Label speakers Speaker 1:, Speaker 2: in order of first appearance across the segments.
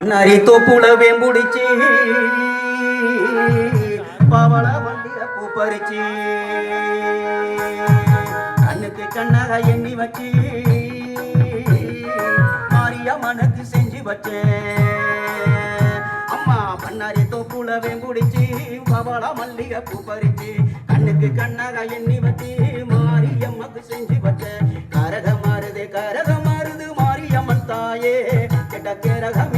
Speaker 1: நரி தோப்புல முடிச்சு பவள வண்டிய பூ பறிச்சு. கண்ணுக்கு கண்ணாக எண்ணி வச்சு. மாரியம்மனுக்கு செஞ்சு வச்சேன் அம்மா பண்ணாரி தோப்புல முடிச்சு பவள மல்லிகை பூ பறிச்சு. கண்ணுக்கு கண்ணாக எண்ணி வச்சு. மாரியம்மக்கு செஞ்சு வச்சேன் கரக மாறுது கரக மாறுது மாரியம்மன் தாயே. கெட்ட கேரகம்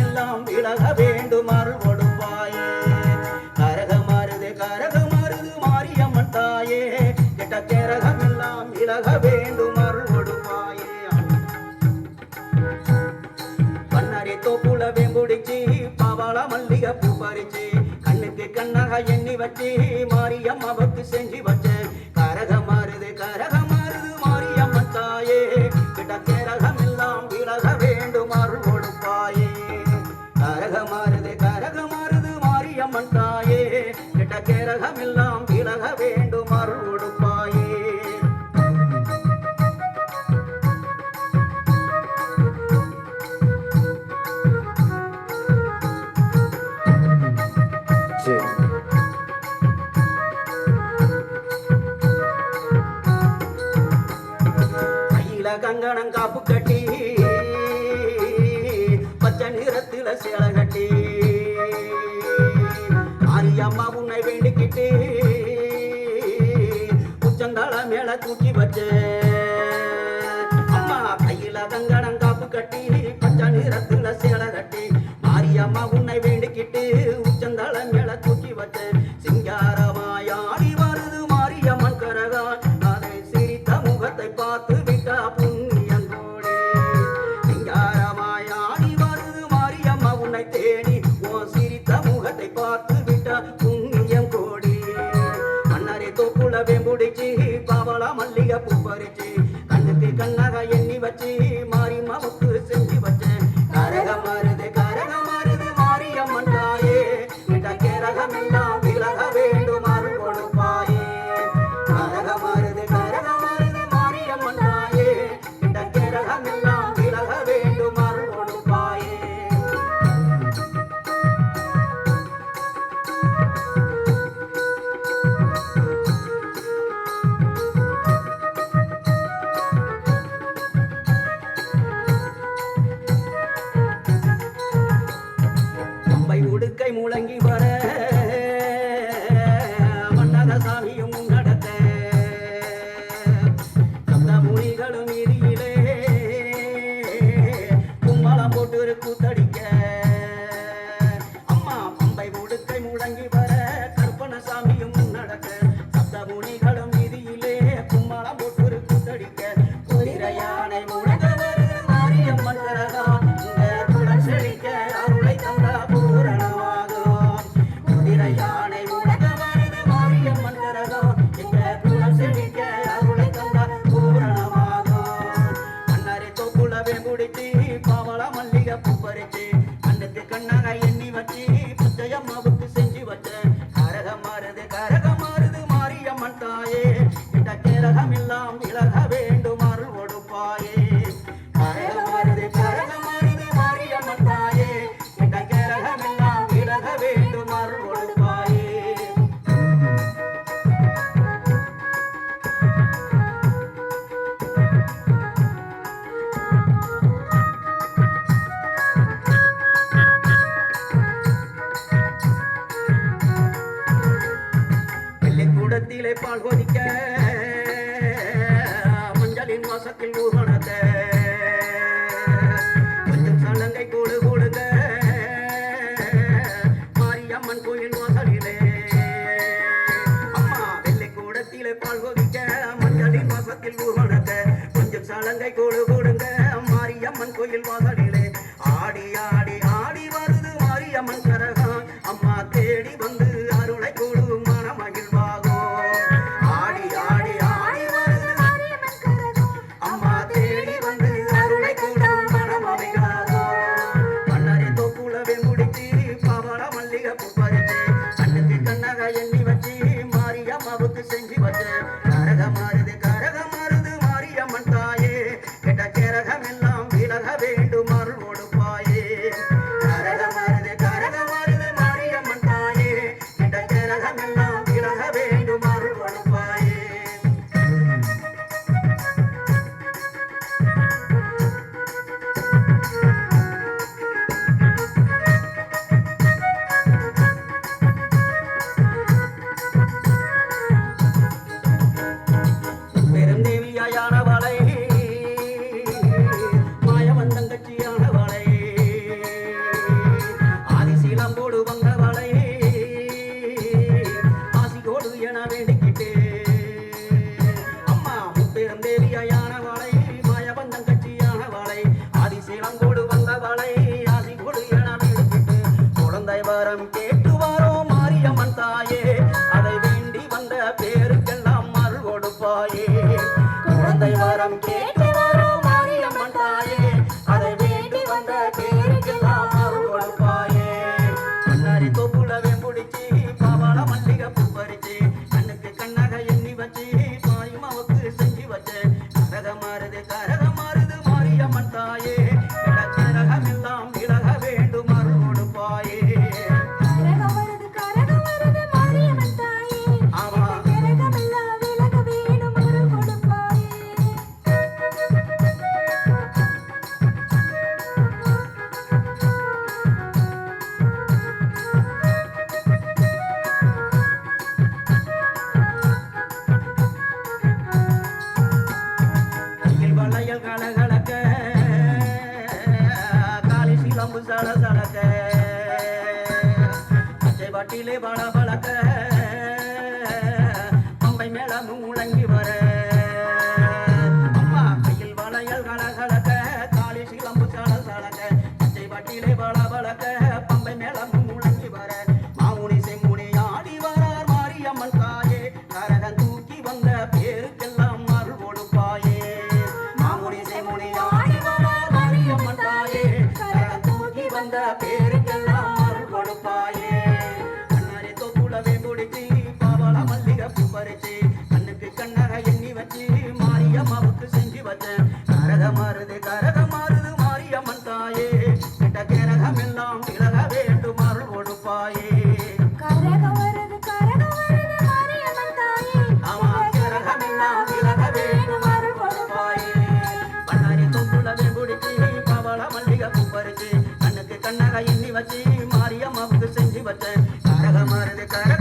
Speaker 1: மாலா மல்லிகை பூ பறிச்சு கண்ணுக்கு கண்ணாக எண்ணி வச்சு பக்தி செஞ்சு வச்சேன் கரக மாறுது கரக மாறுது மாரியம்மன் தாயே. கிட்ட கரகம் எல்லாம் விலக வேண்டும் அருள் கொடுப்பாயே. கரக மாறுது கரக மாறுது மாரியம்மன் தாயே. கிட்ட கரகம் கையில காப்பு கட்டி பச்சை நிறத்துல சேலை கட்டி மாரியம்மா உன்னை வேண்டிக்கிட்டு உச்சந்தாள மேல தூக்கி வச்ச அம்மா கையில கங்கணம் காப்பு கட்டி பச்சை நிறத்துல சேலை கட்டி மாரியம்மா உன்னை வேண்டிக்கிட்டு விட்டா புண்ணியம் கோடி. மன்னரை தோப்புல வேம்புடிச்சு பவள மல்லிகை பூ பறிச்சு. வெள்ளிக்கூடத்திலே பால் கொதிக்க மஞ்சளின் வாசத்தில் ஊர்வனத்த கொஞ்சம் சலங்கை கூடு கூடுங்க மாரியம்மன் கோயில் வாசலிலே. அம்மா வெள்ளிக்கூடத்திலே பால் கொதிக்க மஞ்சளின் வாசத்தில் ஊர்வனத்த கொஞ்சம் சலங்கை கூடு கூடுங்க மாரியம்மன் கோயில்
Speaker 2: வாசல்
Speaker 1: 함께 வளையல் கலகலக்க காலி சிலம்பு சல சலக்க. பச்சை பட்டிலே பல பழக்க பம்பை மேல முழங்கி வர. அம்மா கையில் வளையல் கலகலக்க காலி சிலம்பு சல சலக்க. பச்சை பட்டிலே பல மாலை பூ பறிச்சு கண்ணுக்கு கண்ணக எண்ணி வச்சு மாரியம்மாவுக்கு செஞ்சு வச்சேன். கரக மாறுது கரக